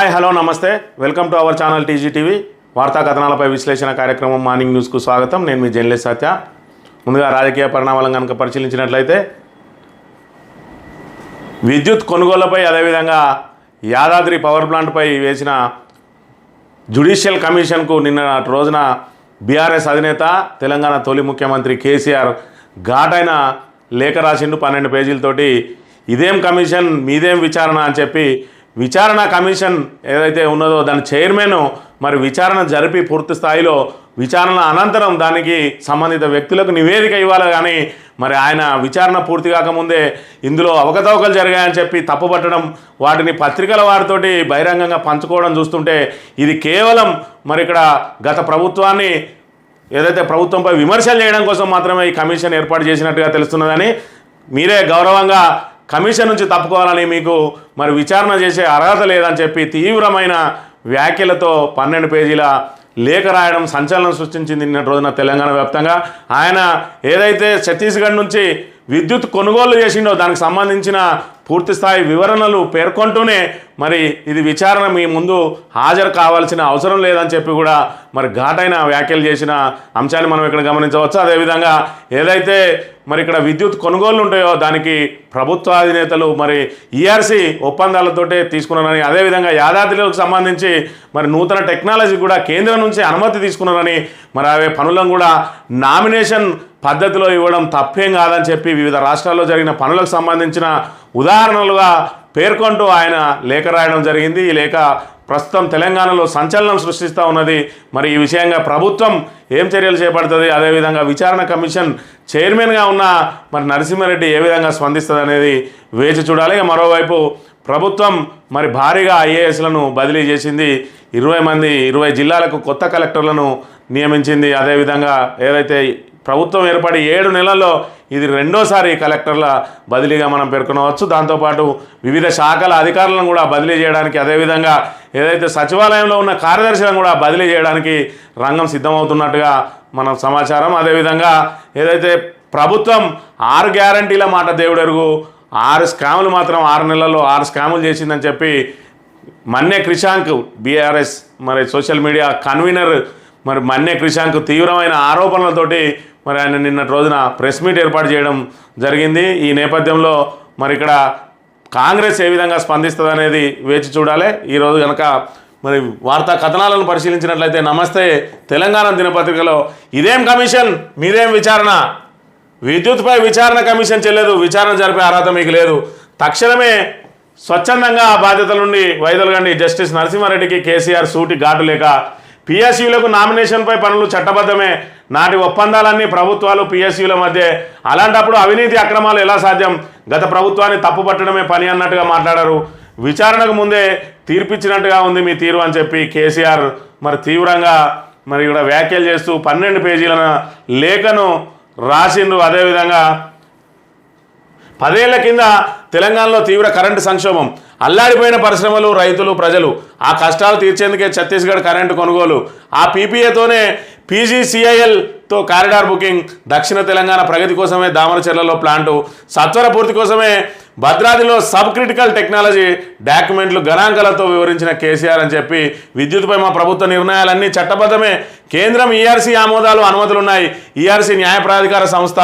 Hi hello నమస్తే. Welcome to our channel TG TV వార్తా కథనాలపై విశ్లేషణ కార్యక్రమం మార్నింగ్ న్యూస్కు స్వాగతం. నేను మీ జర్నలిస్ట్ సత్య. ముందుగా రాజకీయ పరిణామాలను కనుక పరిశీలించినట్లయితే విద్యుత్ కొనుగోళ్ళపై అదేవిధంగా యాదాద్రి పవర్ ప్లాంట్పై వేసిన జ్యుడిషియల్ కమిషన్కు నిన్న రోజున బీఆర్ఎస్ అధినేత తెలంగాణ తొలి ముఖ్యమంత్రి కేసీఆర్ ఘాటైన లేఖ రాసిండు పన్నెండు పేజీలతోటి ఇదేం కమిషన్ మీదేం విచారణ అని చెప్పి విచారణ కమిషన్ ఏదైతే ఉన్నదో దాని చైర్మన్ మరి విచారణ జరిపి పూర్తి స్థాయిలో విచారణ అనంతరం దానికి సంబంధిత వ్యక్తులకు నివేదిక ఇవ్వాలి కానీ మరి ఆయన విచారణ పూర్తి కాకముందే ఇందులో అవకతవకలు జరిగాయని చెప్పి తప్పుపట్టడం వాటిని పత్రికల వారితోటి బహిరంగంగా పంచుకోవడం చూస్తుంటే ఇది కేవలం మరి ఇక్కడ గత ప్రభుత్వాన్ని ఏదైతే ప్రభుత్వంపై విమర్శలు చేయడం కోసం మాత్రమే ఈ కమిషన్ ఏర్పాటు చేసినట్టుగా తెలుస్తున్నదని మీరే గౌరవంగా కమిషన్ నుంచి తప్పుకోవాలని మీకు మరి విచారణ చేసే అర్హత లేదని చెప్పి తీవ్రమైన వ్యాఖ్యలతో పన్నెండు పేజీల లేఖ రాయడం సంచలనం సృష్టించింది నిన్న రోజున తెలంగాణ వ్యాప్తంగా. ఆయన ఏదైతే ఛత్తీస్గఢ్ నుంచి విద్యుత్ కొనుగోలు చేసిండో దానికి సంబంధించిన పూర్తిస్థాయి వివరణలు పేర్కొంటూనే మరి ఇది విచారణ మీ ముందు హాజరు కావాల్సిన అవసరం లేదని చెప్పి కూడా మరి ఘాటైన వ్యాఖ్యలు చేసిన అంశాన్ని మనం ఇక్కడ గమనించవచ్చు. అదేవిధంగా ఏదైతే మరి ఇక్కడ విద్యుత్ కొనుగోళ్ళు ఉంటాయో దానికి ప్రభుత్వ అధినేతలు మరి ఈఆర్సీ ఒప్పందాలతోటే తీసుకున్నారని అదేవిధంగా యాదాద్రిలకు సంబంధించి మరి నూతన టెక్నాలజీ కూడా కేంద్రం నుంచి అనుమతి తీసుకున్నారని మరి అవే పనులను కూడా నామినేషన్ పద్ధతిలో ఇవ్వడం తప్పేం కాదని చెప్పి వివిధ రాష్ట్రాల్లో జరిగిన పనులకు సంబంధించిన ఉదాహరణలుగా పేర్కొంటూ ఆయన లేఖ రాయడం జరిగింది. ఈ లేఖ ప్రస్తుతం తెలంగాణలో సంచలనం సృష్టిస్తూ ఉన్నది. మరి ఈ విషయంగా ప్రభుత్వం ఏం చర్యలు చేపడుతుంది? అదేవిధంగా విచారణ కమిషన్ చైర్మన్గా ఉన్న మరి నరసింహారెడ్డి ఏ విధంగా స్పందిస్తుంది అనేది వేచి చూడాలి. మరోవైపు ప్రభుత్వం మరి భారీగా ఐఏఎస్లను బదిలీ చేసింది. ఇరవై మంది ఇరవై జిల్లాలకు కొత్త కలెక్టర్లను నియమించింది. అదేవిధంగా ఏదైతే ప్రభుత్వం ఏర్పడి ఏడు నెలల్లో ఇది రెండోసారి కలెక్టర్ల బదిలీగా మనం పేర్కొనవచ్చు. దాంతోపాటు వివిధ శాఖల అధికారులను కూడా బదిలీ చేయడానికి అదేవిధంగా ఏదైతే సచివాలయంలో ఉన్న కార్యదర్శులను కూడా బదిలీ చేయడానికి రంగం సిద్ధమవుతున్నట్టుగా మన సమాచారం. అదేవిధంగా ఏదైతే ప్రభుత్వం ఆరు గ్యారంటీల మాట దేవుడెరుగు ఆరు స్కాములు మాత్రం ఆరు నెలల్లో ఆరు స్కాములు చేసిందని చెప్పి మన్నే క్రిషాంక్ బీఆర్ఎస్ మరి సోషల్ మీడియా కన్వీనర్ మరి మన్నే క్రిషాంక్ తీవ్రమైన ఆరోపణలతోటి మరి ఆయన నిన్నటి రోజున ప్రెస్ మీట్ ఏర్పాటు చేయడం జరిగింది. ఈ నేపథ్యంలో మరి ఇక్కడ కాంగ్రెస్ ఏ విధంగా స్పందిస్తుంది అనేది వేచి చూడాలి. ఈరోజు కనుక మరి వార్తా కథనాలను పరిశీలించినట్లయితే నమస్తే తెలంగాణ దినపత్రికలో ఇదేం కమిషన్? మీదేం విచారణ? విద్యుత్పై విచారణ కమిషన్ చెల్లదు విచారణ జరిపే అర్హత మీకు లేదు. తక్షణమే స్వచ్ఛందంగా ఆ బాధ్యతల నుండి వైదొలగండి జస్టిస్ నరసింహారెడ్డికి కేసీఆర్ సూటి ఘాటు లేక పిఎస్యులకు నామినేషన్పై పనులు చట్టబద్ధమే. నాటి ఒప్పందాలన్నీ ప్రభుత్వాలు పిఎస్యుల మధ్య. అలాంటప్పుడు అవినీతి అక్రమాలు ఎలా సాధ్యం? గత ప్రభుత్వాన్ని తప్పుపట్టడమే పని అన్నట్టుగా మాట్లాడారు. విచారణకు ముందే తీర్పిచ్చినట్టుగా ఉంది మీ తీరు అని చెప్పి కేసీఆర్. మరి తీవ్రంగా మరి ఇక్కడ వ్యాఖ్యలు చేస్తూ పన్నెండు పేజీల లేఖను రాసిండు అదేవిధంగా పదేళ్ళ కింద తెలంగాణలో తీవ్ర కరెంటు సంక్షోభం. అల్లాడిపోయిన పరిశ్రమలు రైతులు ప్రజలు ఆ కష్టాలు తీర్చేందుకే ఛత్తీస్గఢ్ కరెంటు కొనుగోలు. ఆ పీపీఏతోనే పీజీసీఐఎల్తో కారిడార్ బుకింగ్ దక్షిణ తెలంగాణ ప్రగతి కోసమే దామరచెర్లలో ప్లాంటు సత్వర పూర్తి కోసమే భద్రాద్రిలో సబ్ క్రిటికల్ టెక్నాలజీ డాక్యుమెంట్లు గణాంకాలతో వివరించిన కేసీఆర్ అని చెప్పి విద్యుత్పై మా ప్రభుత్వ నిర్ణయాలన్నీ చట్టబద్ధమే. కేంద్రం ఈఆర్సీ ఆమోదాలు అనుమతులు ఉన్నాయి ఈఆర్సీ న్యాయ ప్రాధికార సంస్థ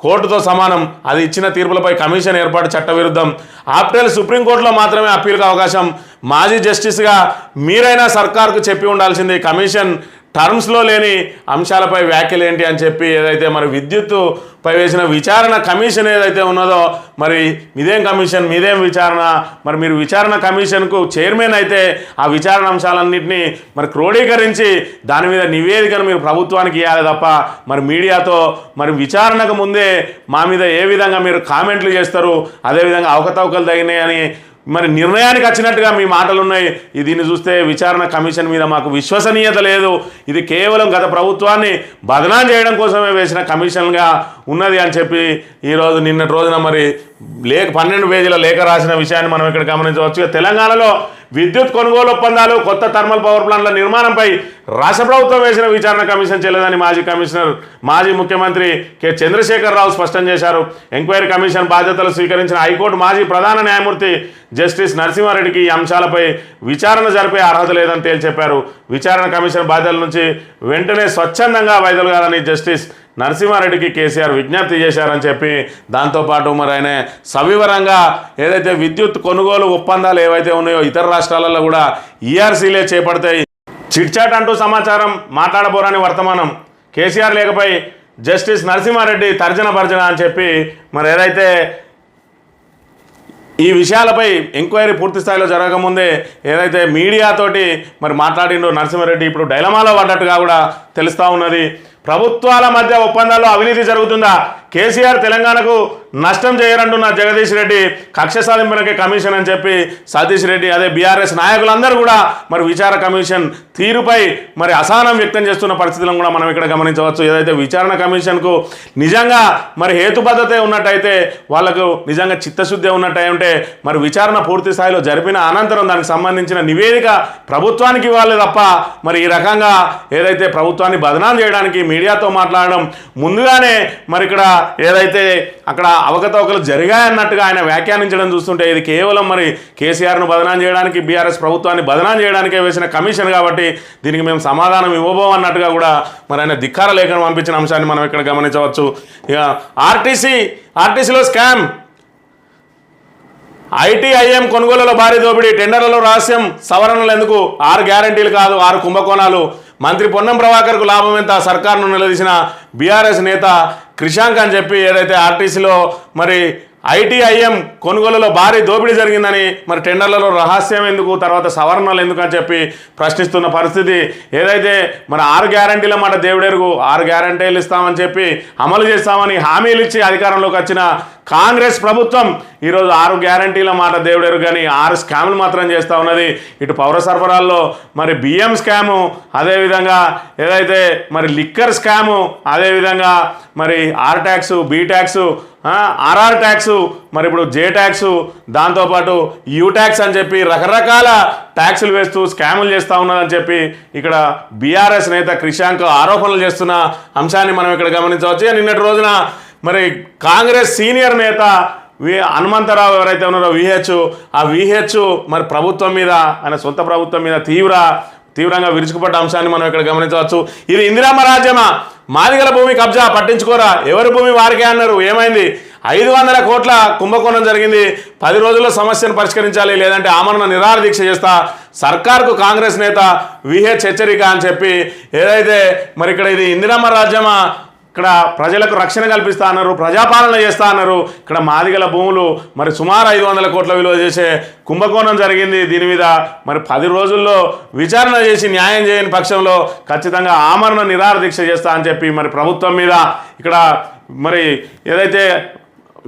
కోర్టుతో సమానం. అది ఇచ్చిన తీర్పులపై కమిషన్ ఏర్పాటు చట్టవిరుద్ధం. ఆప్టెల్ సుప్రీంకోర్టులో మాత్రమే అప్పీల్కి అవకాశం. మాజీ జస్టిస్గా మీరైనా సర్కార్కు చెప్పి ఉండాల్సింది కమిషన్. టర్మ్స్లో లేని అంశాలపై వ్యాఖ్యలు ఏంటి అని చెప్పి ఏదైతే మరి విద్యుత్ పై వేసిన విచారణ కమిషన్ ఏదైతే ఉన్నదో మరి ఇదేం కమిషన్ మీదేం విచారణ? మరి మీరు విచారణ కమిషన్కు చైర్మన్ అయితే ఆ విచారణ అంశాలన్నింటినీ మరి క్రోడీకరించి దాని మీద నివేదికను మీరు ప్రభుత్వానికి ఇవ్వాలి తప్ప మరి మీడియాతో మరి విచారణకు ముందే మా మీద ఏ విధంగా మీరు కామెంట్లు చేస్తారు అదేవిధంగా అవకతవకలు తగినాయని మరి నిర్ణయానికి వచ్చినట్టుగా మీ మాటలు ఉన్నాయి దీన్ని చూస్తే విచారణ కమిషన్ మీద మాకు విశ్వసనీయత లేదు. ఇది కేవలం గత ప్రభుత్వాన్ని బదనాం చేయడం కోసమే వేసిన కమిషన్గా ఉన్నది అని చెప్పి ఈరోజు నిన్నటి రోజున మరి లేఖ పన్నెండు పేజీల లేఖ రాసిన విషయాన్ని మనం ఇక్కడ గమనించవచ్చు. తెలంగాణలో విద్యుత్ కొనుగోలు ఒప్పందాలు కొత్త థర్మల్ పవర్ ప్లాంట్ల నిర్మాణంపై రాష్ట్ర ప్రభుత్వం వేసిన విచారణ కమిషన్ చేయలేదని మాజీ కమిషనర్ మాజీ ముఖ్యమంత్రి కె. చంద్రశేఖరరావు స్పష్టం చేశారు. ఎంక్వైరీ కమిషన్ బాధ్యతలు స్వీకరించిన హైకోర్టు మాజీ ప్రధాన న్యాయమూర్తి జస్టిస్ నరసింహారెడ్డికి ఈ అంశాలపై విచారణ జరిపే అర్హత లేదని తేల్చెప్పారు. విచారణ కమిషన్ బాధ్యతల నుంచి వెంటనే స్వచ్ఛందంగా వైదొలగాలని జస్టిస్ నరసింహారెడ్డికి కేసీఆర్ విజ్ఞప్తి చేశారని చెప్పి దాంతోపాటు మరి ఆయన సవివరంగా ఏదైతే విద్యుత్ కొనుగోలు ఒప్పందాలు ఏవైతే ఉన్నాయో ఇతర రాష్ట్రాలలో కూడా ఈఆర్సీలే చేపడతాయి. చిట్చాట్ అంటూ సమాచారం మాట్లాడబోరని వర్తమానం. కేసీఆర్ లేకపోయి జస్టిస్ నరసింహారెడ్డి తర్జన భర్జన అని చెప్పి మరి ఏదైతే ఈ విషయాలపై ఎంక్వైరీ పూర్తి స్థాయిలో జరగకముందే ఏదైతే మీడియాతోటి మరి మాట్లాడిండో నరసింహారెడ్డి ఇప్పుడు డైలమాలో పడ్డట్టుగా కూడా తెలుస్తూ ఉన్నది. ప్రభుత్వాల మధ్య ఒప్పందాల్లో అవినీతి జరుగుతుందా? కేసీఆర్ తెలంగాణకు నష్టం చేయరంటున్న జగదీష్ రెడ్డి కక్ష సాధింపునకే కమిషన్ అని చెప్పి సతీష్ రెడ్డి అదే బీఆర్ఎస్ నాయకులందరూ కూడా మరి విచార కమిషన్ తీరుపై మరి అసహనం వ్యక్తం చేస్తున్న పరిస్థితులను కూడా మనం ఇక్కడ గమనించవచ్చు. ఏదైతే విచారణ కమిషన్కు నిజంగా మరి హేతుబద్ధతే ఉన్నట్టయితే వాళ్ళకు నిజంగా చిత్తశుద్ధి ఉన్నట్టయి ఉంటే మరి విచారణ పూర్తి స్థాయిలో జరిపిన అనంతరం దానికి సంబంధించిన నివేదిక ప్రభుత్వానికి ఇవ్వాలి తప్ప మరి ఈ రకంగా ఏదైతే ప్రభుత్వాన్ని బదనాం చేయడానికి మీడియాతో మాట్లాడడం ముందుగానే మరి ఇక్కడ ఏదైతే అక్కడ అవకతవకలు జరిగాయన్నట్టుగా ఆయన వ్యాఖ్యానించడం చూస్తుంటే ఇది కేవలం మరి కేసీఆర్ను బదనాం చేయడానికి బీఆర్ఎస్ ప్రభుత్వాన్ని బదనాం చేయడానికే వేసిన కమిషన్ కాబట్టి దీనికి మేము సమాధానం ఇవ్వబోం అన్నట్టుగా కూడా మరి ఆయన ధిక్కార లేఖను పంపించిన అంశాన్ని మనం ఇక్కడ గమనించవచ్చు. ఇక ఆర్టీసీ ఆర్టీసీలో స్కామ్. ఐటీఐఎం కొనుగోలులో భారీ దోపిడీ టెండర్లలో రహస్యం సవరణలు ఎందుకు? ఆరు గ్యారంటీలు కాదు ఆరు కుంభకోణాలు. మంత్రి పొన్నం ప్రభాకర్కు లాభం ఎంత? సర్కార్ను నిలదీసిన బీఆర్ఎస్ నేత క్రిషాంక్ అని చెప్పి ఏదైతే ఆర్టీసీలో మరి ఐటీఐఎం కొనుగోలులో భారీ దోపిడీ జరిగిందని మరి టెండర్లలో రహస్యం ఎందుకు తర్వాత సవరణలు ఎందుకు అని చెప్పి ప్రశ్నిస్తున్న పరిస్థితి ఏదైతే మన ఆరు గ్యారంటీల మాట దేవుడెరుగు ఆరు గ్యారంటీలు ఇస్తామని చెప్పి అమలు చేస్తామని హామీలు ఇచ్చి అధికారంలోకి వచ్చిన కాంగ్రెస్ ప్రభుత్వం ఈరోజు ఆరు గ్యారంటీల మాట దేవుడెరుగు కానీ ఆరు స్కాములు మాత్రం చేస్తూ ఉన్నది. ఇటు పౌర సరఫరాల్లో మరి బియ్యం స్కాము అదేవిధంగా ఏదైతే మరి లిక్కర్ స్కాము అదేవిధంగా మరి R tax B tax RR tax మరి ఇప్పుడు జే ట్యాక్స్ దాంతోపాటు యూ ట్యాక్స్ అని చెప్పి రకరకాల ట్యాక్సులు వేస్తూ స్కాములు చేస్తూ ఉన్నదని చెప్పి ఇక్కడ బీఆర్ఎస్ నేత క్రిషాంక్ ఆరోపణలు చేస్తున్న అంశాన్ని మనం ఇక్కడ గమనించవచ్చు. నిన్నటి రోజున మరి కాంగ్రెస్ సీనియర్ నేత వి హనుమంతరావు ఎవరైతే ఉన్నారో విహెచ్ ఆ విహెచ్ మరి ప్రభుత్వం మీద ఆయన సొంత ప్రభుత్వం మీద తీవ్ర తీవ్రంగా విరుచుకుపడ్డ అంశాన్ని మనం ఇక్కడ గమనించవచ్చు. ఇది ఇందిరామ రాజ్యమా? మాదిగల భూమి కబ్జా పట్టించుకోరా. ఎవరి భూమి వారికే అన్నారు. ఏమైంది? ఐదు వందల కోట్ల కుంభకోణం జరిగింది. పది రోజుల్లో సమస్యను పరిష్కరించాలి లేదంటే ఆమరణ నిరాహార దీక్ష చేస్తా. సర్కార్కు కాంగ్రెస్ నేత విహెచ్ హెచ్చరిక అని చెప్పి ఏదైతే మరి ఇక్కడ ఇది ఇందిరమ్మ రాజ్యమా ఇక్కడ ప్రజలకు రక్షణ కల్పిస్తా అన్నారు ప్రజాపాలన చేస్తా అన్నారు. ఇక్కడ మాదిగల భూములు మరి సుమారు ఐదు వందల కోట్ల విలువ చేసే కుంభకోణం జరిగింది. దీని మీద మరి పది రోజుల్లో విచారణ చేసి న్యాయం చేయని పక్షంలో ఖచ్చితంగా ఆమరణ నిరాహార దీక్ష చేస్తా అని చెప్పి మరి ప్రభుత్వం మీద ఇక్కడ మరి ఏదైతే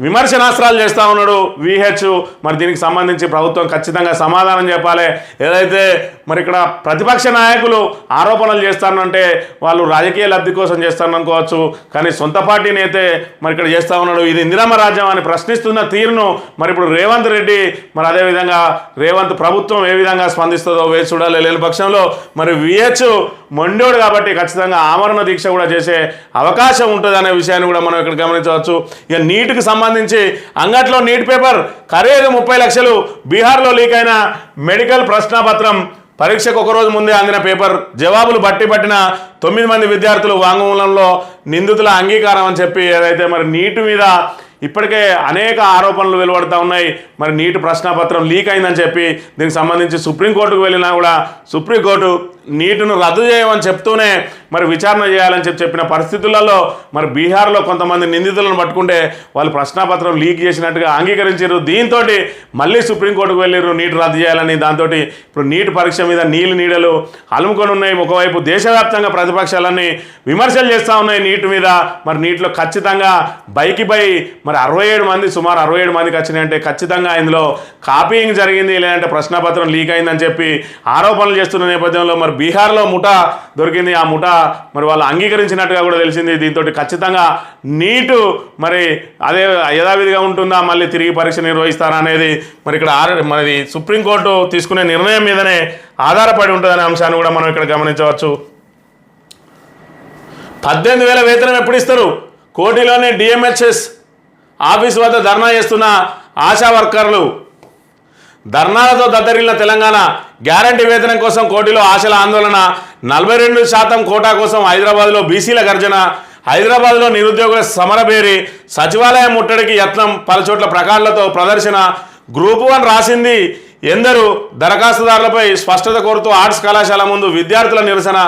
విమర్శనాస్త్రాలు చేస్తూ ఉన్నాడు విహెచ్ మరి దీనికి సంబంధించి ప్రభుత్వం ఖచ్చితంగా సమాధానం చెప్పాలి. ఏదైతే మరి ఇక్కడ ప్రతిపక్ష నాయకులు ఆరోపణలు చేస్తానంటే వాళ్ళు రాజకీయ లబ్ధి కోసం చేస్తారనుకోవచ్చు కానీ సొంత పార్టీని అయితే మరి ఇక్కడ చేస్తూ ఉన్నాడు. ఇది ఇందిరామ రాజ్యం అని ప్రశ్నిస్తున్న తీరును మరి ఇప్పుడు రేవంత్ రెడ్డి మరి అదేవిధంగా రేవంత్ ప్రభుత్వం ఏ విధంగా స్పందిస్తుందో వేచి చూడాలి. లేని పక్షంలో మరి విహెచ్ మొండోడు కాబట్టి ఖచ్చితంగా ఆమరణ దీక్ష కూడా చేసే అవకాశం ఉంటుంది అనే విషయాన్ని కూడా మనం ఇక్కడ గమనించవచ్చు. ఇక నీటికి సంబంధించి అంగట్లో నీట్ పేపర్ ఖరీదు ముప్పై లక్షలు బీహార్లో లీక్ అయిన మెడికల్ ప్రశ్నాపత్రం పరీక్షకు ఒక రోజు ముందే అందిన పేపర్ జవాబులు బట్టి పట్టిన తొమ్మిది మంది విద్యార్థులు వాంగ్మూలంలో నిందితుల అంగీకారం అని చెప్పి ఏదైతే మరి నీటి మీద ఇప్పటికే అనేక ఆరోపణలు వెలువడుతూ ఉన్నాయి. మరి నీటి ప్రశ్నాపత్రం లీక్ అయిందని చెప్పి దీనికి సంబంధించి సుప్రీంకోర్టుకు వెళ్ళినా కూడా సుప్రీంకోర్టు నీటిను రద్దు చేయమని చెప్తూనే మరి విచారణ చేయాలని చెప్పి చెప్పిన పరిస్థితులలో మరి బీహార్లో కొంతమంది నిందితులను పట్టుకుంటే వాళ్ళు ప్రశ్నాపత్రం లీక్ చేసినట్టుగా అంగీకరించారు. దీంతో మళ్ళీ సుప్రీంకోర్టుకు వెళ్ళారు నీటి రద్దు చేయాలని. దాంతో ఇప్పుడు నీటి పరీక్ష మీద నీళ్ళు నీడలు అలుముకొని ఉన్నాయి. ఒకవైపు దేశవ్యాప్తంగా ప్రతిపక్షాలన్నీ విమర్శలు చేస్తూ ఉన్నాయి నీటి మీద. మరి నీటిలో ఖచ్చితంగా బైకి బై మరి అరవై ఏడు మంది సుమారు అరవై ఏడు మందికి వచ్చినాయంటే ఖచ్చితంగా ఇందులో కాపీయింగ్ జరిగింది. లేదంటే ప్రశ్నాపత్రం లీక్ అయిందని చెప్పి ఆరోపణలు చేస్తున్న నేపథ్యంలో మరి బీహార్లో ముఠా దొరికింది. ఆ ముఠా మరి వాళ్ళు అంగీకరించినట్టుగా కూడా తెలిసింది. దీంతో ఖచ్చితంగా నీటు మరి అదే యథావిధిగా ఉంటుందా? మళ్ళీ తిరిగి పరీక్ష నిర్వహిస్తారా అనేది మరి ఇక్కడ మరి సుప్రీంకోర్టు తీసుకునే నిర్ణయం మీదనే ఆధారపడి ఉంటుందనే అంశాన్ని కూడా మనం ఇక్కడ గమనించవచ్చు. పద్దెనిమిది వేల వేతనం ఎప్పుడు ఇస్తారు? కోటిలోనే డిఎంహెచ్ఎస్ ఆఫీస్ వద్ద ధర్నా చేస్తున్న ఆశా వర్కర్లు. ధర్నాలతో దద్దరిల్లిన తెలంగాణ గ్యారంటీ వేతనం కోసం కోటిలో ఆశల ఆందోళన నలభై రెండు శాతం కోటా కోసం హైదరాబాద్లో బీసీల గర్జన హైదరాబాద్లో నిరుద్యోగుల సమరబేరి సచివాలయం ముట్టడికి యత్నం పలుచోట్ల ప్రకారాలతో ప్రదర్శన. గ్రూప్ వన్ రాసింది ఎందరూ దరఖాస్తుదారులపై స్పష్టత కోరుతూ ఆర్ట్స్ కళాశాల ముందు విద్యార్థుల నిరసన.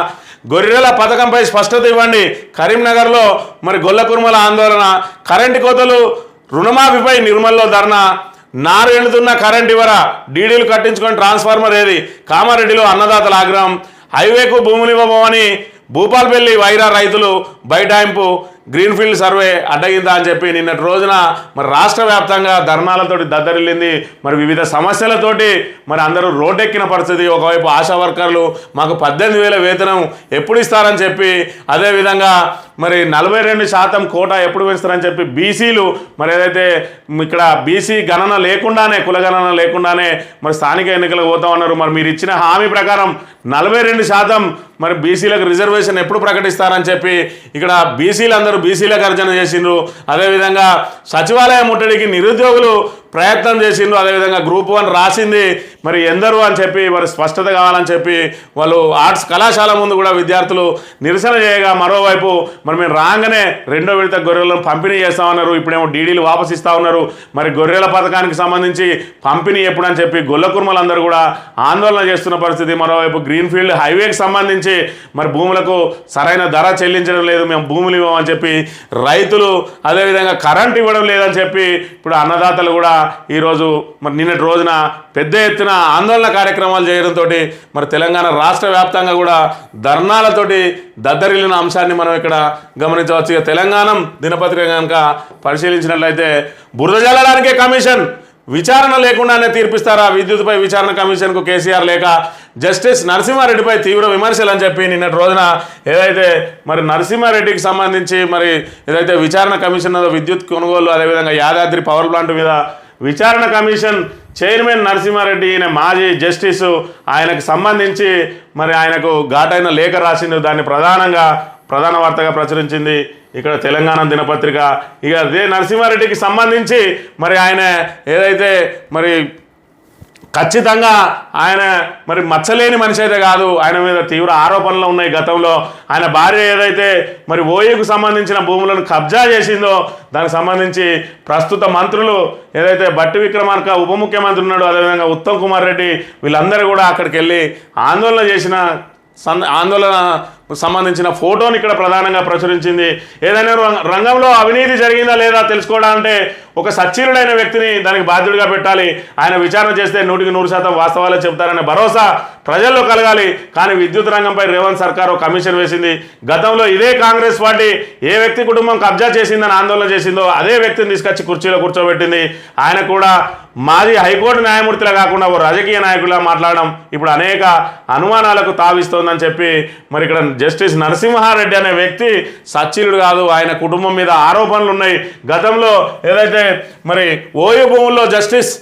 గొర్రెల పథకంపై స్పష్టత ఇవ్వండి. కరీంనగర్లో మరి గొల్ల కుర్మల ఆందోళన. కరెంటు కోతలు రుణమాఫీపై నిర్మల్లో ధర్నా. నారు ఎండుతున్న కరెంట్ ఇవ్వరా? డీడీలు కట్టించుకొని ట్రాన్స్ఫార్మర్ ఏది? కామారెడ్డిలో అన్నదాతల ఆగ్రహం. హైవేకు భూములు ఇవ్వబోమని భూపాల్పల్లి వైరా రైతులు బైఠాయింపు. గ్రీన్ఫీల్డ్ సర్వే అడ్డగిందా అని చెప్పి నిన్నటి రోజున మరి రాష్ట్ర వ్యాప్తంగా ధర్నాలతోటి దద్దరిల్లింది. మరి వివిధ సమస్యలతోటి మరి అందరూ రోడ్డెక్కిన పరిస్థితి. ఒకవైపు ఆశా వర్కర్లు మాకు పద్దెనిమిది వేల వేతనం ఎప్పుడు ఇస్తారని చెప్పి అదేవిధంగా మరి నలభై రెండు శాతం కోటా ఎప్పుడు పెంచుతారని చెప్పి బీసీలు మరి ఏదైతే ఇక్కడ బీసీ గణన లేకుండానే కుల గణన లేకుండానే మరి స్థానిక ఎన్నికలకు పోతా ఉన్నారు. మరి మీరు ఇచ్చిన హామీ ప్రకారం నలభై రెండు శాతం మరి బీసీలకు రిజర్వేషన్ ఎప్పుడు ప్రకటిస్తారని చెప్పి ఇక్కడ బీసీలు అందరూ బీసీల గర్జన చేసిండ్రు. అదేవిధంగా సచివాలయ ముట్టడికి నిరుద్యోగులు ప్రయత్నం చేసిండ్రు. అదేవిధంగా గ్రూప్ వన్ రాసింది. మరి ఎందరు అని చెప్పి మరి స్పష్టత కావాలని చెప్పి వాళ్ళు ఆర్ట్స్ కళాశాల ముందు కూడా విద్యార్థులు నిరసన చేయగా మరోవైపు మరి మేము రాగానే రెండో విడత గొర్రెలను పంపిణీ చేస్తా ఉన్నారు. ఇప్పుడేమో డీడీలు వాపస్ ఇస్తా ఉన్నారు. మరి గొర్రెల పథకానికి సంబంధించి పంపిణీ ఎప్పుడని చెప్పి గొల్ల కుర్మలందరూ కూడా ఆందోళన చేస్తున్న పరిస్థితి. మరోవైపు గ్రీన్ఫీల్డ్ హైవేకి సంబంధించి మరి భూములకు సరైన ధర చెల్లించడం లేదు. మేము భూములు ఇవ్వమని చెప్పి రైతులు అదేవిధంగా కరెంట్ ఇవ్వడం లేదని చెప్పి ఇప్పుడు అన్నదాతలు కూడా ఈరోజు మరి నిన్నటి రోజున పెద్ద ఎత్తున ఆందోళన కార్యక్రమాలు చేయడంతో మరి తెలంగాణ రాష్ట్ర వ్యాప్తంగా కూడా ధర్నాలతోటి దద్దరిల్లిన అంశాన్ని మనం ఇక్కడ గమనించవచ్చు. ఇక తెలంగాణ దినపత్రిక కనుక పరిశీలించినట్లయితే బురద జల్లడానికే కమిషన్. విచారణ లేకుండానే తీర్పిస్తారా? విద్యుత్పై విచారణ కమిషన్కు కేసీఆర్ లేక జస్టిస్ నరసింహారెడ్డిపై తీవ్ర విమర్శలు అని చెప్పి నిన్నటి రోజున ఏదైతే మరి నరసింహారెడ్డికి సంబంధించి మరి ఏదైతే విచారణ కమిషన్ విద్యుత్ కొనుగోలు అదేవిధంగా యాదాద్రి పవర్ ప్లాంట్ మీద విచారణ కమిషన్ చైర్మన్ నరసింహారెడ్డి ఈయన మాజీ జస్టిస్ ఆయనకు సంబంధించి మరి ఆయనకు ఘాటైన లేఖ రాసింది దాన్ని ప్రధానంగా ప్రధాన వార్తగా ప్రచురించింది ఇక్కడ తెలంగాణ దినపత్రిక. ఇక అదే నరసింహారెడ్డికి సంబంధించి మరి ఆయన ఏదైతే మరి ఖచ్చితంగా ఆయన మరి మచ్చలేని మనిషి అయితే కాదు. ఆయన మీద తీవ్ర ఆరోపణలు ఉన్నాయి గతంలో. ఆయన భార్య ఏదైతే మరి ఓయూకు సంబంధించిన భూములను కబ్జా చేసిందో దానికి సంబంధించి ప్రస్తుత మంత్రులు ఏదైతే బట్టి విక్రమార్క ఉప ముఖ్యమంత్రి ఉన్నాడు అదేవిధంగా ఉత్తమ్ కుమార్ రెడ్డి వీళ్ళందరూ కూడా అక్కడికి వెళ్ళి ఆందోళన చేసిన సన్ ఆందోళన సంబంధించిన ఫోటోని ఇక్కడ ప్రధానంగా ప్రచురించింది. ఏదైనా రంగంలో అవినీతి జరిగిందా లేదా తెలుసుకోవడాలంటే ఒక సచ్చీరుడైన వ్యక్తిని దానికి బాధ్యుడిగా పెట్టాలి. ఆయన విచారణ చేస్తే నూటికి నూరు శాతం వాస్తవాలే చెబుతారనే భరోసా ప్రజల్లో కలగాలి. కానీ విద్యుత్ రంగంపై రేవంత్ సర్కార్ ఒక కమిషన్ వేసింది. గతంలో ఇదే కాంగ్రెస్ పార్టీ ఏ వ్యక్తి కుటుంబం కబ్జా చేసిందని ఆందోళన చేసిందో అదే వ్యక్తిని తీసుకొచ్చి కుర్చీలో కూర్చోబెట్టింది. ఆయన కూడా మాజీ హైకోర్టు న్యాయమూర్తిలా కాకుండా ఓ రాజకీయ నాయకులా మాట్లాడడం ఇప్పుడు అనేక అనుమానాలకు తావిస్తోందని చెప్పి మరి ఇక్కడ జస్టిస్ నరసింహారెడ్డి అనే వ్యక్తి సచ్చీలుడు కాదు. ఆయన కుటుంబం మీద ఆరోపణలు ఉన్నాయి గతంలో ఏదైతే మరి ఓయూ భూముల్లో జస్టిస్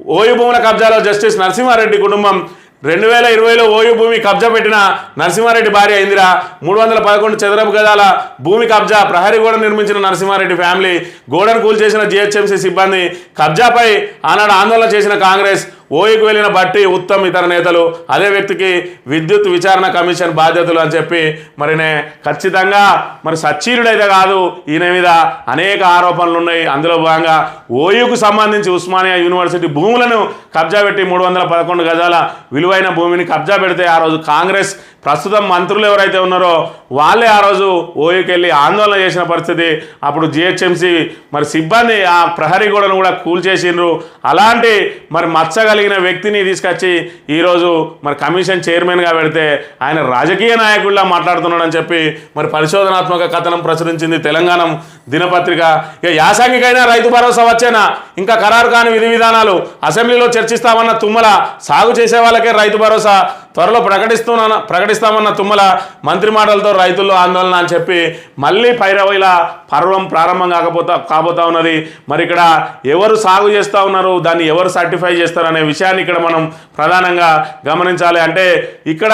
ఓయూ భూముల కబ్జాలో జస్టిస్ నరసింహారెడ్డి కుటుంబం రెండు వేల ఇరవైలో ఓయూ భూమి కబ్జా పెట్టిన నరసింహారెడ్డి భార్య ఇందిరా మూడు వందల పదకొండు చదరపు గదాల భూమి కబ్జా ప్రహరీ గోడ నిర్మించిన నరసింహారెడ్డి ఫ్యామిలీ గోడను కూల్చేసిన జిహెచ్ఎంసీ సిబ్బంది కబ్జాపై ఆనాడు ఆందోళన చేసిన కాంగ్రెస్ ఓయూకు వెళ్ళిన బట్టి ఉత్తమ్ ఇతర నేతలు అదే వ్యక్తికి విద్యుత్ విచారణ కమిషన్ బాధ్యతలు అని చెప్పి మరినే ఖచ్చితంగా మరి సచ్చీలుడైతే కాదు ఈయన మీద అనేక ఆరోపణలు ఉన్నాయి అందులో భాగంగా ఓయుకు సంబంధించి ఉస్మానియా యూనివర్సిటీ భూములను కబ్జా పెట్టి మూడు వందల పదకొండు గజాల విలువైన భూమిని కబ్జా పెడితే ఆ రోజు కాంగ్రెస్ ప్రస్తుతం మంత్రులు ఎవరైతే ఉన్నారో వాళ్ళే ఆ రోజు ఓయూకి వెళ్ళి ఆందోళన చేసిన పరిస్థితి. అప్పుడు జిహెచ్ఎంసి మరి సిబ్బంది ఆ ప్రహరీ గోడను కూడా కూల్చేసిండ్రు. అలాంటి మరి మచ్చ కలిగిన వ్యక్తిని తీసుకొచ్చి ఈరోజు మరి కమిషన్ చైర్మన్గా పెడితే ఆయన రాజకీయ నాయకుడిలా మాట్లాడుతున్నాడని చెప్పి మరి పరిశోధనాత్మక కథనం ప్రచురించింది తెలంగాణ దినపత్రిక. ఇక యాసంగికైనా రైతు భరోసా వచ్చేనా? ఇంకా ఖరారు కాని విధి విధానాలు అసెంబ్లీలో చర్చిస్తామన్న తుమ్మల సాగు చేసే వాళ్ళకే రైతు భరోసా త్వరలో ప్రకటిస్తున్నా ప్రకటిస్తామన్న తుమ్మల మంత్రి మాటలతో రైతులు ఆందోళన అని చెప్పి మళ్ళీ పైరవైల పర్వం ప్రారంభం కాకపోతా కాబోతా ఉన్నది. మరి ఇక్కడ ఎవరు సాగు చేస్తూ ఉన్నారు? దాన్ని ఎవరు సర్టిఫై చేస్తారు అనే విషయాన్ని ఇక్కడ మనం ప్రధానంగా గమనించాలి. అంటే ఇక్కడ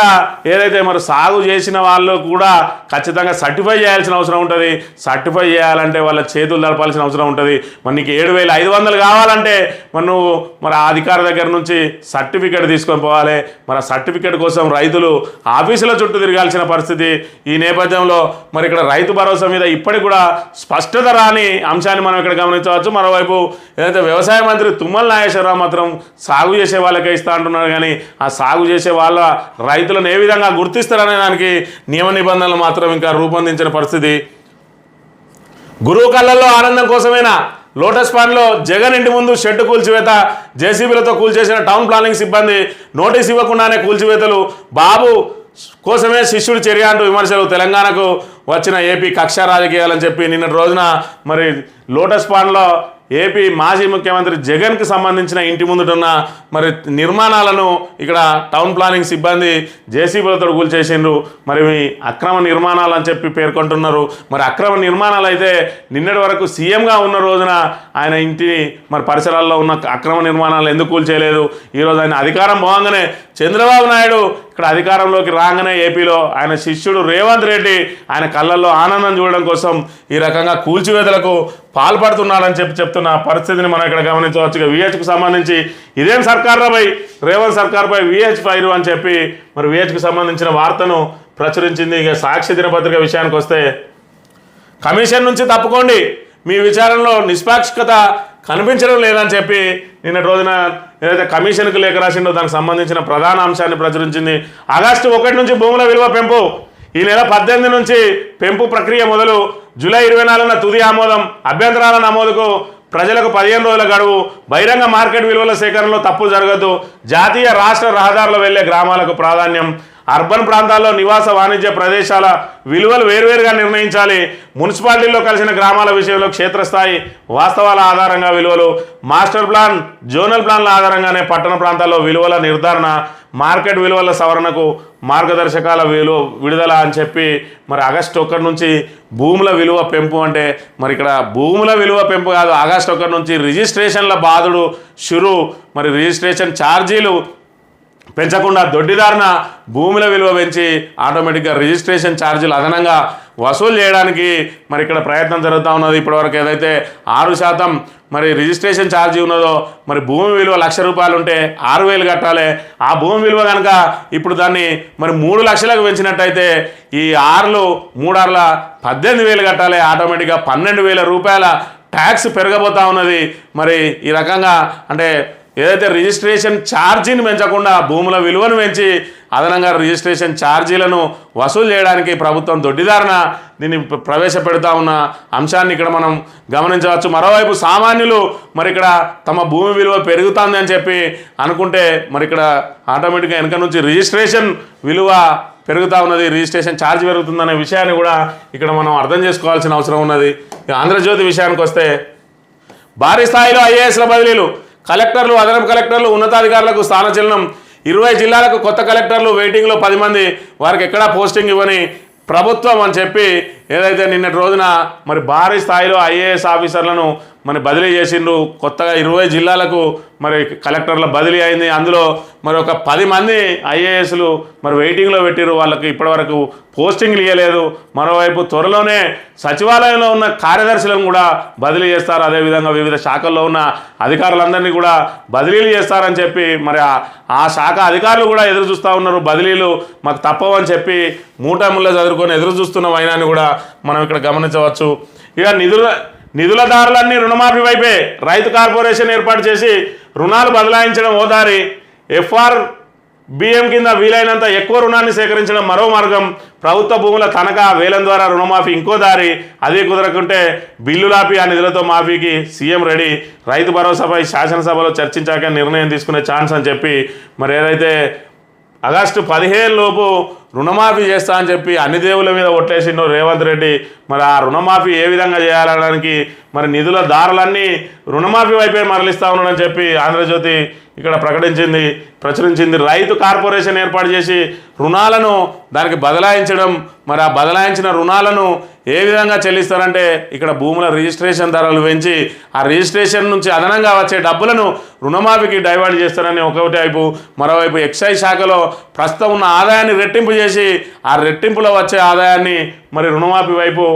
ఏదైతే మరి సాగు చేసిన వాళ్ళు కూడా ఖచ్చితంగా సర్టిఫై చేయాల్సిన అవసరం ఉంటుంది. సర్టిఫై చేయాలంటే వాళ్ళ చేతులు దడపాల్సిన అవసరం ఉంటుంది. మరి నీకు ఏడు వేల ఐదు వందలు కావాలంటే మరి నువ్వు మరి ఆ అధికారి దగ్గర నుంచి సర్టిఫికేట్ తీసుకొని పోవాలి. మరి ఆ సర్టిఫికేట్ కోసం రైతులు ఆఫీసుల చుట్టూ తిరగాల్సిన పరిస్థితి ఈ నేపథ్యంలో మరి ఇక్కడ రైతు భరోసా మీద ఇప్పటికి కూడా స్పష్టత రాని అంశాన్ని మనం ఇక్కడ గమనించవచ్చు. మరోవైపు ఏదైతే వ్యవసాయ మంత్రి తుమ్మల నాగేశ్వరరావు మాత్రం సాగు చేసే వాళ్ళకే ఇస్తా అంటున్నారు. కానీ ఆ సాగు చేసే వాళ్ళ రైతులను ఏ విధంగా గుర్తిస్తారనే దానికి నియమ నిబంధనలు మాత్రం ఇంకా రూపొందించిన పరిస్థితి. గురువు కళ్ళల్లో ఆనందం కోసమేనా? లోటస్ పాండ్లో జగన్ ఇంటి ముందు షెడ్ కూల్చివేత జేసీబీలతో కూల్చేసిన టౌన్ ప్లానింగ్ సిబ్బంది నోటీస్ ఇవ్వకుండానే కూల్చివేతలు. బాబు కోసమే శిష్యుడు చర్య అంటూ విమర్శలు. తెలంగాణకు వచ్చిన ఏపీ కక్ష రాజకీయాలని చెప్పి నిన్నటి రోజున మరి లోటస్ పాండ్లో ఏపీ మాజీ ముఖ్యమంత్రి జగన్కి సంబంధించిన ఇంటి ముందుటున్న మరి నిర్మాణాలను ఇక్కడ టౌన్ ప్లానింగ్ సిబ్బంది జేసీబీలతో కూల్చేసిండ్రు. మరి అక్రమ నిర్మాణాలు అని చెప్పి పేర్కొంటున్నారు. మరి అక్రమ నిర్మాణాలు అయితే నిన్నటి వరకు సీఎంగా ఉన్న రోజున ఆయన ఇంటిని మరి పరిసరాల్లో ఉన్న అక్రమ నిర్మాణాలు ఎందుకు కూల్చేయలేదు? ఈరోజు ఆయన అధికారం పోగానే చంద్రబాబు నాయుడు ఇక్కడ అధికారంలోకి రాగానే ఏపీలో ఆయన శిష్యుడు రేవంత్ రెడ్డి ఆయన కళ్ళల్లో ఆనందం చూడడం కోసం ఈ రకంగా కూల్చివేతలకు పాల్పడుతున్నాడని చెప్పి చెప్తున్న పరిస్థితిని మనం ఇక్కడ గమనించవచ్చు. ఇక విహెచ్కు సంబంధించి ఇదేం సర్కార్పై రేవంత్ సర్కార్పై విహెచ్ ఫైరు అని చెప్పి మరి విహెచ్కు సంబంధించిన వార్తను ప్రచురించింది. ఇక సాక్షి దినపత్రిక విషయానికి వస్తే కమిషన్ నుంచి తప్పుకోండి. మీ విచారణలో నిష్పాక్షికత కనిపించడం లేదని చెప్పి నిన్నటి రోజున ఏదైతే కమిషన్కు లేఖ రాసిండో దానికి సంబంధించిన ప్రధాన అంశాన్ని ప్రచురించింది. ఆగస్టు ఒకటి నుంచి భూముల విలువ పెంపు ఈ నెల పద్దెనిమిది నుంచి పెంపు ప్రక్రియ మొదలు జూలై ఇరవై నాలుగున తుది ఆమోదం అభ్యంతరాల నమోదుకు ప్రజలకు పదిహేను రోజుల గడువు. బహిరంగ మార్కెట్ విలువల సేకరణలో తప్పులు జరగదు. జాతీయ రాష్ట్ర రహదారులు వెళ్ళే గ్రామాలకు ప్రాధాన్యం. అర్బన్ ప్రాంతాల్లో నివాస వాణిజ్య ప్రదేశాల విలువలు వేరువేరుగా నిర్ణయించాలి. మున్సిపాలిటీల్లో కలిసిన గ్రామాల విషయంలో క్షేత్రస్థాయి వాస్తవాల ఆధారంగా విలువలు మాస్టర్ ప్లాన్ జోనల్ ప్లాన్ల ఆధారంగానే పట్టణ ప్రాంతాల్లో విలువల నిర్ధారణ మార్కెట్ విలువల సవరణకు మార్గదర్శకాల విలువ విడుదల అని చెప్పి మరి ఆగస్టు ఒకటి నుంచి భూముల విలువ పెంపు అంటే మరి ఇక్కడ భూముల విలువ పెంపు కాదు ఆగస్టు ఒకటి నుంచి రిజిస్ట్రేషన్ల బాధుడు షురు మరి రిజిస్ట్రేషన్ ఛార్జీలు పెంచకుండా దొడ్డిదారిన భూముల విలువ పెంచి ఆటోమేటిక్గా రిజిస్ట్రేషన్ ఛార్జీలు అదనంగా వసూలు చేయడానికి మరి ఇక్కడ ప్రయత్నం జరుగుతూ ఉన్నది. ఇప్పటివరకు ఏదైతే ఆరు శాతం మరి రిజిస్ట్రేషన్ ఛార్జీ ఉన్నదో మరి భూమి విలువ లక్ష రూపాయలు ఉంటే ఆరు వేలు కట్టాలి. ఆ భూమి విలువ కనుక ఇప్పుడు దాన్ని మరి మూడు లక్షలకు పెంచినట్టయితే ఈ ఆరులు మూడార్ల పద్దెనిమిది వేలు కట్టాలి. ఆటోమేటిక్గా పన్నెండు వేల రూపాయల ట్యాక్స్ పెరగబోతా ఉన్నది. మరి ఈ రకంగా అంటే ఏదైతే రిజిస్ట్రేషన్ ఛార్జీని పెంచకుండా భూముల విలువను పెంచి అదనంగా రిజిస్ట్రేషన్ ఛార్జీలను వసూలు చేయడానికి ప్రభుత్వం దొడ్డిదారిన దీన్ని ప్ర- ప్రవేశపెడతా ఉన్న అంశాన్ని ఇక్కడ మనం గమనించవచ్చు. మరోవైపు సామాన్యులు మరి ఇక్కడ తమ భూమి విలువ పెరుగుతుంది అని చెప్పి అనుకుంటే మరి ఇక్కడ ఆటోమేటిక్గా వెనక నుంచి రిజిస్ట్రేషన్ విలువ పెరుగుతూ ఉన్నది రిజిస్ట్రేషన్ ఛార్జ్ పెరుగుతుందనే విషయాన్ని కూడా ఇక్కడ మనం అర్థం చేసుకోవాల్సిన అవసరం ఉన్నది. ఆంధ్రజ్యోతి విషయానికి వస్తే భారీ స్థాయిలో ఐఏఎస్ల బదిలీలు. కలెక్టర్లు అదనపు కలెక్టర్లు ఉన్నతాధికారులకు స్థానచలనం ఇరవై జిల్లాలకు కొత్త కలెక్టర్లు వెయిటింగ్లో పది మంది. వారికి ఎక్కడా పోస్టింగ్ ఇవ్వని ప్రభుత్వం అని చెప్పి ఏదైతే నిన్నటి రోజున మరి భారీ స్థాయిలో ఐఏఎస్ ఆఫీసర్లను మరి బదిలీ చేసిండ్రు కొత్తగా ఇరవై జిల్లాలకు మరి కలెక్టర్ల బదిలీ అయింది. అందులో మరి ఒక పది మంది ఐఏఎస్లు మరి వెయిటింగ్లో పెట్టిరు వాళ్ళకి ఇప్పటివరకు పోస్టింగ్లు ఇవ్వలేదు మరోవైపు త్వరలోనే సచివాలయంలో ఉన్న కార్యదర్శులను కూడా బదిలీ చేస్తారు. అదేవిధంగా వివిధ శాఖల్లో ఉన్న అధికారులందరినీ కూడా బదిలీలు చేస్తారని చెప్పి మరి ఆ- శాఖ అధికారులు కూడా ఎదురు చూస్తూ ఉన్నారు. బదిలీలు మాకు తప్పవని చెప్పి మూటముల్లో చదువుకొని ఎదురు చూస్తున్న వైనాన్ని కూడా మనం ఇక్కడ గమనించవచ్చు. ఇక నిధుల నిధులదారులన్నీ రుణమాఫీ వైపే రైతు కార్పొరేషన్ ఏర్పాటు చేసి రుణాలు బదలాయించడం ఓ దారి ఎఫ్ఆర్ బియ్యం కింద వీలైనంత ఎక్కువ రుణాన్ని సేకరించడం మరో మార్గం. ప్రభుత్వ భూముల తనఖా వేలం ద్వారా రుణమాఫీ ఇంకో దారి. అదే కుదరకుంటే బిల్లులాపి ఆ నిధులతో మాఫీకి సీఎం రెడీ. రైతు భరోసాపై శాసనసభలో చర్చించాక నిర్ణయం తీసుకునే ఛాన్స్ అని చెప్పి. మరి ఏదైతే ఆగస్టు పదిహేను లోపు రుణమాఫీ చేస్తా అని చెప్పి అన్ని దేవుల మీద ఒట్టేసిండు రేవంత్ రెడ్డి. మరి ఆ రుణమాఫీ ఏ విధంగా చేయాలనడానికి మరి నిధుల దారులన్నీ రుణమాఫీ వైపే మరలిస్తా ఉన్నాడని చెప్పి ఆంధ్రజ్యోతి ఇక్కడ ప్రకటించింది ప్రచురించింది. రైతు కార్పొరేషన్ ఏర్పాటు చేసి రుణాలను దానికి బదలాయించడం మరి ఆ బదలాయించిన రుణాలను ఏ విధంగా చెల్లిస్తారంటే ఇక్కడ భూముల రిజిస్ట్రేషన్ ధరలు పెంచి ఆ రిజిస్ట్రేషన్ నుంచి అదనంగా వచ్చే డబ్బులను రుణమాఫీకి డైవర్ట్ చేస్తారని ఒకటి వైపు మరోవైపు ఎక్సైజ్ శాఖలో ప్రస్తుతం ఉన్న ఆదాయాన్ని రెట్టింపు చేసి ఆ రెట్టింపులో వచ్చే ఆదాయాన్ని మరి రుణమాఫీ వైపు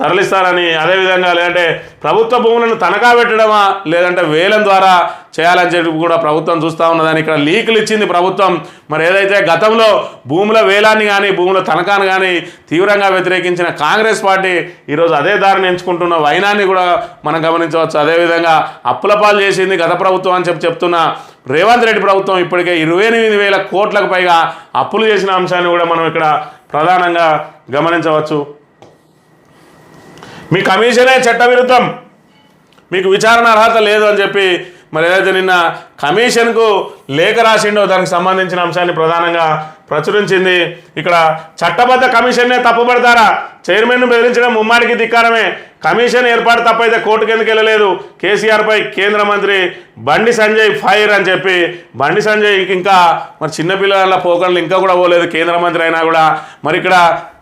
తరలిస్తారని అదేవిధంగా లేదంటే ప్రభుత్వ భూములను తనఖా పెట్టడమా లేదంటే వేలం ద్వారా చేయాలని చెప్పి కూడా ప్రభుత్వం చూస్తూ ఉన్నదని ఇక్కడ లీకులు ఇచ్చింది ప్రభుత్వం. మరి ఏదైతే గతంలో భూముల వేలాన్ని కానీ భూముల తనఖాను కానీ తీవ్రంగా వ్యతిరేకించిన కాంగ్రెస్ పార్టీ ఈరోజు అదే దారిని ఎంచుకుంటున్న వైనాన్ని కూడా మనం గమనించవచ్చు. అదేవిధంగా అప్పుల పాలు చేసింది గత ప్రభుత్వం అని చెప్పి చెప్తున్న రేవంత్ రెడ్డి ప్రభుత్వం ఇప్పటికే ఇరవై ఎనిమిది వేల కోట్లకు పైగా అప్పులు చేసిన అంశాన్ని కూడా మనం ఇక్కడ ప్రధానంగా గమనించవచ్చు. మీ కమిషనే చట్టవిరుద్ధం. మీకు విచారణ అర్హత లేదు అని చెప్పి మరి ఏదైతే నిన్న కమిషన్కు లేఖ రాసిండో దానికి సంబంధించిన అంశాన్ని ప్రధానంగా ప్రచురించింది. ఇక్కడ చట్టబద్ధ కమిషన్నే తప్పుపడతారా చైర్మన్ను బెదిరించడం ముమ్మాడికి ధిక్కారమే. కమిషన్ ఏర్పాటు తప్పైతే కోర్టుకు ఎందుకు వెళ్ళలేదు? కేసీఆర్పై కేంద్ర మంత్రి బండి సంజయ్ ఫైర్ అని చెప్పి బండి సంజయ్కి ఇంకా మరి చిన్నపిల్లల పోకళ్ళు ఇంకా కూడా పోలేదు. కేంద్ర మంత్రి అయినా కూడా. మరి ఇక్కడ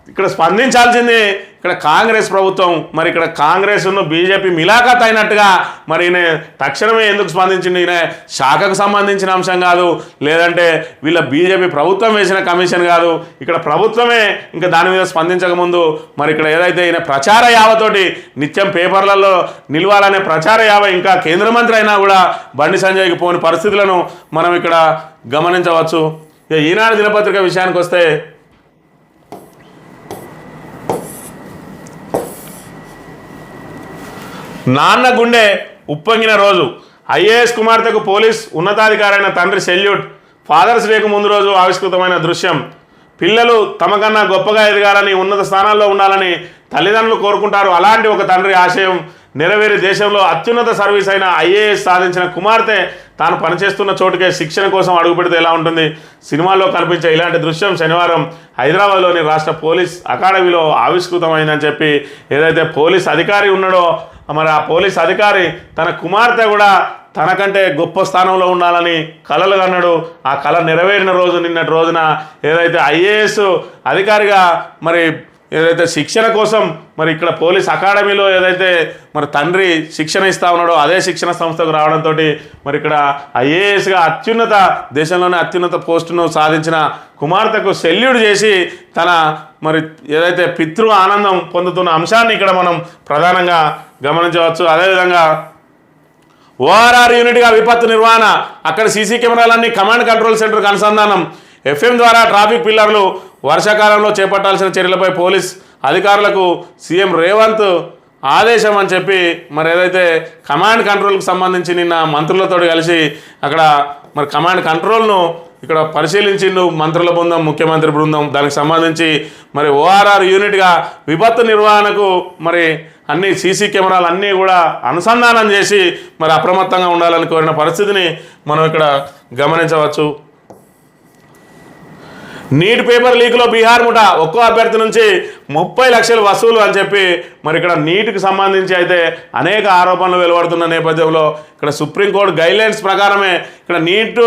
ఇక్కడ స్పందించాల్సింది ఇక్కడ కాంగ్రెస్ ప్రభుత్వం మరి ఇక్కడ కాంగ్రెస్ బీజేపీ మిలాఖత్ అయినట్టుగా మరి ఈయన తక్షణమే ఎందుకు స్పందించింది ఈయన శాఖకు సంబంధించిన అంశం కాదు లేదంటే వీళ్ళ బీజేపీ ప్రభుత్వం వేసిన కమిషన్ కాదు. ఇక్కడ ప్రభుత్వమే ఇంకా దాని మీద స్పందించకముందు మరి ఇక్కడ ఏదైతే ఈయన ప్రచార యావతోటి నిత్యం పేపర్లలో నిలవాలనే ప్రచార యావ ఇంకా కేంద్ర మంత్రి అయినా కూడా బండి సంజయ్కి పోని పరిస్థితులను మనం ఇక్కడ గమనించవచ్చు. ఇక ఈనాడు దినపత్రిక విషయానికి వస్తే నాన్న గుండె ఉప్పొంగిన రోజు. ఐఏఎస్ కుమార్తెకు పోలీస్ ఉన్నతాధికారైన తండ్రి సెల్యూట్. ఫాదర్స్ డేకు ముందు రోజు ఆవిష్కృతమైన దృశ్యం. పిల్లలు తమకన్నా గొప్పగా ఎదగాలని ఉన్నత స్థానాల్లో ఉండాలని తల్లిదండ్రులు కోరుకుంటారు. అలాంటి ఒక తండ్రి ఆశయం నెరవేరి దేశంలో అత్యున్నత సర్వీస్ అయిన ఐఏఎస్ సాధించిన కుమార్తె తాను పనిచేస్తున్న చోటుకే శిక్షణ కోసం అడుగుపెడితే ఎలా ఉంటుంది? సినిమాల్లో కనిపించే ఇలాంటి దృశ్యం శనివారం హైదరాబాద్లోని రాష్ట్ర పోలీస్ అకాడమీలో ఆవిష్కృతమైందని చెప్పి ఏదైతే పోలీస్ అధికారి ఉన్నాడో మరి ఆ పోలీస్ అధికారి తన కుమార్తె కూడా తనకంటే గొప్ప స్థానంలో ఉండాలని కలలు కన్నాడు. ఆ కళ నెరవేరిన రోజు నిన్నటి రోజున ఏదైతే ఐఏఎస్ అధికారిగా మరి ఏదైతే శిక్షణ కోసం మరి ఇక్కడ పోలీస్ అకాడమీలో ఏదైతే మరి తండ్రి శిక్షణ ఇస్తా ఉన్నాడో అదే శిక్షణ సంస్థకు రావడంతో మరి ఇక్కడ ఐఏఎస్గా అత్యున్నత దేశంలోనే అత్యున్నత పోస్టును సాధించిన కుమార్తెకు శల్యుడు చేసి తన మరి ఏదైతే పితృ ఆనందం పొందుతున్న అంశాన్ని ఇక్కడ మనం ప్రధానంగా గమనించవచ్చు. అదేవిధంగా ఓఆర్ఆర్ యూనిట్గా విపత్తు నిర్వహణ. అక్కడ సీసీ కెమెరాలన్నీ కమాండ్ కంట్రోల్ సెంటర్కి అనుసంధానం. ఎఫ్ఎం ద్వారా ట్రాఫిక్ పిల్లర్లు వర్షాకాలంలో చేపట్టాల్సిన చర్యలపై పోలీస్ అధికారులకు సీఎం రేవంత్ ఆదేశం అని చెప్పి మరి ఏదైతే కమాండ్ కంట్రోల్కి సంబంధించి నిన్న మంత్రులతో కలిసి అక్కడ మరి కమాండ్ కంట్రోల్ను ఇక్కడ పరిశీలించిండు మంత్రుల బృందం ముఖ్యమంత్రి బృందం. దానికి సంబంధించి మరి ఓఆర్ఆర్ యూనిట్గా విపత్తు నిర్వహణకు మరి అన్ని సీసీ కెమెరాలు అన్నీ కూడా అనుసంధానం చేసి మరి అప్రమత్తంగా ఉండాలని కోరిన పరిస్థితిని మనం ఇక్కడ గమనించవచ్చు. నీట్ పేపర్ లీక్లో బీహార్ ముఠ ఒక్కో అభ్యర్థి నుంచి ముప్పై లక్షల వసూలు అని చెప్పి మరి ఇక్కడ నీటికి సంబంధించి అయితే అనేక ఆరోపణలు వెలువడుతున్న నేపథ్యంలో ఇక్కడ సుప్రీంకోర్టు గైడ్లైన్స్ ప్రకారమే ఇక్కడ నీట్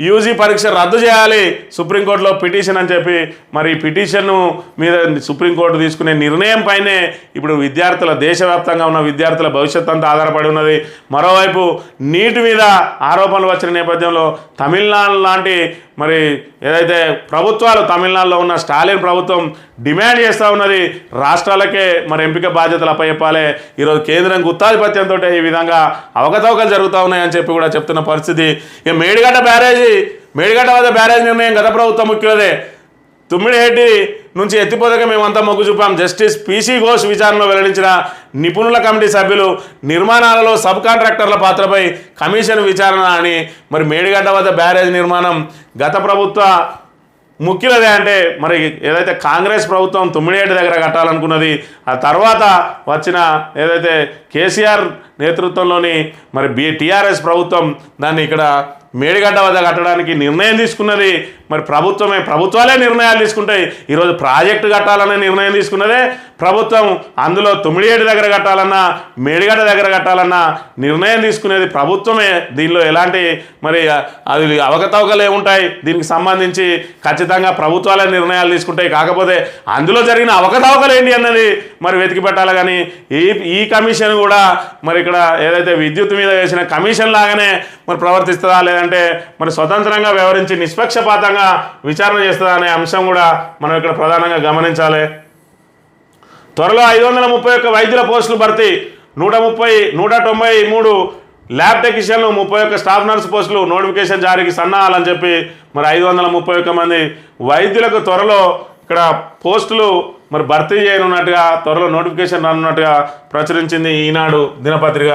యూజీ పరీక్ష రద్దు చేయాలి సుప్రీంకోర్టులో పిటిషన్ అని చెప్పి మరి ఈ పిటిషన్ మీద సుప్రీంకోర్టు తీసుకునే నిర్ణయం పైనే ఇప్పుడు విద్యార్థుల దేశవ్యాప్తంగా ఉన్న విద్యార్థుల భవిష్యత్ అంతా ఆధారపడి ఉన్నది. మరోవైపు నీటి మీద ఆరోపణలు వచ్చిన నేపథ్యంలో తమిళనాడు లాంటి మరి ఏదైతే ప్రభుత్వాలు తమిళనాడులో ఉన్న స్టాలిన్ ప్రభుత్వం డిమాండ్ చేస్తూ ఉన్నది రాష్ట్రాలకే మరి ఎంపిక బాధ్యతలు అప్పచెప్పాలి. ఈరోజు కేంద్రం గుత్తాధిపత్యంతో ఈ విధంగా అవకతవకలు జరుగుతూ ఉన్నాయని చెప్పి కూడా చెప్తున్న పరిస్థితి. ఇక మేడిగడ్డ బ్యారేజీ మేడిగడ్డ వద్ద బ్యారేజ్ నిర్ణయం గత ప్రభుత్వం ముఖ్యులదే. తుమ్మిడిహెడ్డి నుంచి ఎత్తిపోదక మేమంతా మొగ్గు చూపాం. జస్టిస్ పీసీ ఘోష్ విచారణలో వెల్లడించిన నిపుణుల కమిటీ సభ్యులు నిర్మాణాలలో సబ్ కాంట్రాక్టర్ల పాత్రపై కమిషన్ విచారణ అని మరి మేడిగడ్డ వద్ద బ్యారేజ్ నిర్మాణం గత ప్రభుత్వ ముఖ్యులదే అంటే మరి ఏదైతే కాంగ్రెస్ ప్రభుత్వం తుమ్మిడిహెడ్డి దగ్గర కట్టాలనుకున్నది ఆ తర్వాత వచ్చిన ఏదైతే కేసీఆర్ నేతృత్వంలోని మరి బి టీఆర్ఎస్ ప్రభుత్వం దాన్ని ఇక్కడ మేడిగడ్డ వద్ద కట్టడానికి నిర్ణయం తీసుకున్నది మరి ప్రభుత్వమే ప్రభుత్వాలే నిర్ణయాలు తీసుకుంటాయి. ఈరోజు ప్రాజెక్టు కట్టాలనే నిర్ణయం తీసుకున్నదే ప్రభుత్వం. అందులో తుమ్మిడియేటి దగ్గర కట్టాలన్నా మేడిగడ్డ దగ్గర కట్టాలన్నా నిర్ణయం తీసుకునేది ప్రభుత్వమే. దీనిలో ఎలాంటి మరి అది అవకతవకలు ఏముంటాయి? దీనికి సంబంధించి ఖచ్చితంగా ప్రభుత్వాలే నిర్ణయాలు తీసుకుంటాయి. కాకపోతే అందులో జరిగిన అవకతవకలు ఏంటి అన్నది మరి వెతికి పెట్టాలి. కానీ ఈ ఈ కమిషన్ కూడా మరి ఇక్కడ ఏదైతే విద్యుత్ మీద వేసిన కమిషన్ లాగానే మరి ప్రవర్తిస్తుందా? లేదంటే మరి స్వతంత్రంగా వ్యవహరించి నిష్పక్షపాతంగా విచారణ చేస్తుందా అనే అంశం కూడా మనం ఇక్కడ ప్రధానంగా గమనించాలి. త్వరలో ఐదు వందల ముప్పై ఒక్క వైద్యుల పోస్టులు భర్తీ నూట ముప్పై నూట తొంభై మూడు ల్యాబ్ టెక్నీషియన్లు ముప్పై ఒక్క స్టాఫ్ నర్స్ పోస్టులు నోటిఫికేషన్ జారీకి సన్నాహాలని చెప్పి మరి ఐదు వందల ముప్పై ఒక్క మంది వైద్యులకు త్వరలో ఇక్కడ పోస్టులు మరి భర్తీ చేయనున్నట్టుగా త్వరలో నోటిఫికేషన్ రానున్నట్టుగా ప్రచురించింది ఈనాడు దినపత్రిక.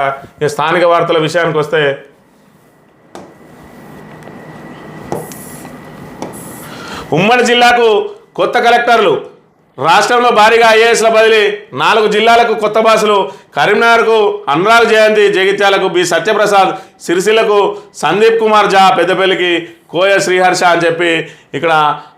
స్థానిక వార్తల విషయానికి వస్తే ఉమ్మడి జిల్లాకు కొత్త కలెక్టర్లు. రాష్ట్రంలో భారీగా ఐఏఎస్ల బదిలీ నాలుగు జిల్లాలకు కొత్త బాసులు. కరీంనగర్కు అనురాగ్ జయంతి జగిత్యాలకు బి సత్యప్రసాద్ సిరిసిల్లకు సందీప్ కుమార్ జా పెద్దపల్లికి కోయ శ్రీహర్ష అని చెప్పి ఇక్కడ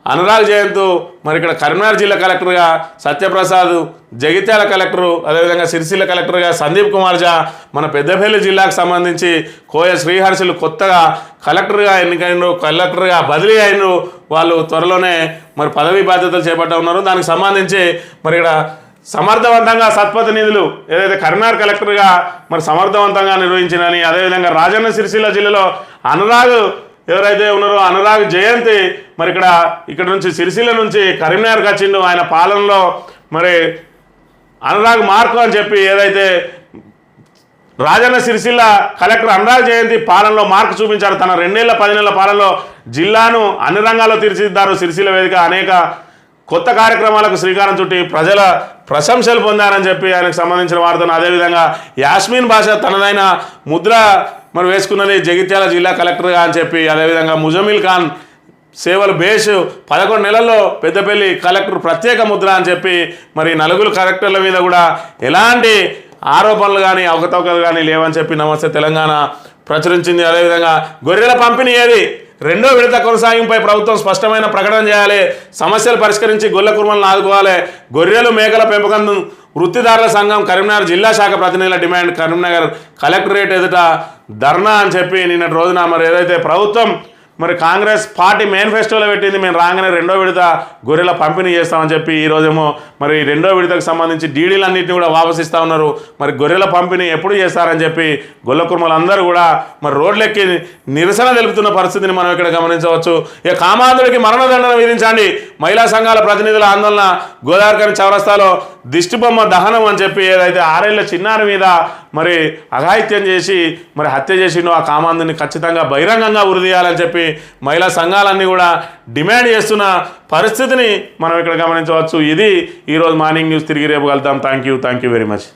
అనురాగ్ జయంత్ మరి ఇక్కడ కరీంనగర్ జిల్లా కలెక్టర్గా సత్యప్రసాద్ జగిత్యాల కలెక్టరు అదేవిధంగా సిరిసిల్ల కలెక్టర్గా సందీప్ కుమార్ జా మన పెద్దపల్లి జిల్లాకు సంబంధించి కోయ శ్రీహర్షులు కొత్తగా కలెక్టర్గా ఎన్నికైనరు కలెక్టర్గా బదిలీ అయినరు వాళ్ళు త్వరలోనే మరి పదవీ బాధ్యతలు చేపట్ట ఉన్నారు. దానికి సంబంధించి మరి ఇక్కడ సమర్థవంతంగా సత్పతి నిధులు ఏదైతే కరీంనగర్ కలెక్టర్గా మరి సమర్థవంతంగా నిర్వహించినని అదేవిధంగా రాజన్న సిరిసిల్ల జిల్లాలో అనురాగ్ ఎవరైతే ఉన్నారో అనురాగ్ జయంతి మరి ఇక్కడ ఇక్కడ నుంచి సిరిసిల్ల నుంచి కరీంనగర్కి వచ్చిండు. ఆయన పాలనలో మరి అనురాగ్ మార్కు అని చెప్పి ఏదైతే రాజన్న సిరిసిల్ల కలెక్టర్ అనురాగ్ జయంతి పాలనలో మార్కు చూపించారు. తన రెండేళ్ళ పది నెలల పాలనలో జిల్లాను అన్ని రంగాల్లో తీర్చిదిద్దారు. సిరిసిల్ల వేదిక అనేక కొత్త కార్యక్రమాలకు శ్రీకారం చుట్టి ప్రజల ప్రశంసలు పొందారని చెప్పి ఆయనకు సంబంధించిన వార్తను. అదేవిధంగా యాస్మిన్ భాష తనదైన ముద్ర మరి వేసుకున్నది జగిత్యాల జిల్లా కలెక్టర్గా అని చెప్పి అదేవిధంగా ముజమిల్ ఖాన్ సేవలు బేస్ పదకొండు నెలల్లో పెద్దపల్లి కలెక్టర్ ప్రత్యేక ముద్ర అని చెప్పి మరి నలుగురు కలెక్టర్ల మీద కూడా ఎలాంటి ఆరోపణలు కానీ అవకతవకలు కానీ లేవని చెప్పి నమస్తే తెలంగాణ ప్రచురించింది. అదేవిధంగా గొర్రెల పంపిణీ ఏది? రెండో విడత కొనసాగింపుపై ప్రభుత్వం స్పష్టమైన ప్రకటన చేయాలి. సమస్యలు పరిష్కరించి గొల్ల కుర్మలను ఆదుకోవాలి. గొర్రెలు మేకల పెంపకం వృత్తిదారుల సంఘం కరీంనగర్ జిల్లా శాఖ ప్రతినిధుల డిమాండ్ కరీంనగర్ కలెక్టరేట్ ఎదుట ధర్నా అని చెప్పి నిన్నటి రోజున మరి ఏదైతే ప్రభుత్వం మరి కాంగ్రెస్ పార్టీ మేనిఫెస్టోలో పెట్టింది మేము రాగానే రెండో విడత గొర్రెల పంపిణీ చేస్తామని చెప్పి ఈ రోజేమో మరి రెండో విడతకు సంబంధించి డీడీలన్నింటినీ కూడా వాపసిస్తూ ఉన్నారు. మరి గొర్రెల పంపిణీ ఎప్పుడు చేస్తారని చెప్పి గొల్ల కుర్మలందరూ కూడా మరి రోడ్లెక్కి నిరసన తెలుపుతున్న పరిస్థితిని మనం ఇక్కడ గమనించవచ్చు. ఇక కామాంధుడికి మరణదండన విధించండి. మహిళా సంఘాల ప్రతినిధుల ఆందోళన గోదావరికని చౌరస్తాలో దిష్టిబొమ్మ దహనం అని చెప్పి ఏదైతే ఆరేళ్ళ చిన్నారి మీద మరి అఘాయిత్యం చేసి మరి హత్య చేసిండో ఆ కామాంధుని ఖచ్చితంగా బహిరంగంగా ఉరిదీయాలని చెప్పి మహిళా సంఘాలన్నీ కూడా డిమాండ్ చేస్తున్న పరిస్థితిని మనం ఇక్కడ గమనించవచ్చు. ఇది ఈరోజు మార్నింగ్ న్యూస్. తిరిగి రేపు కలుద్దాం. Thank you thank you very much.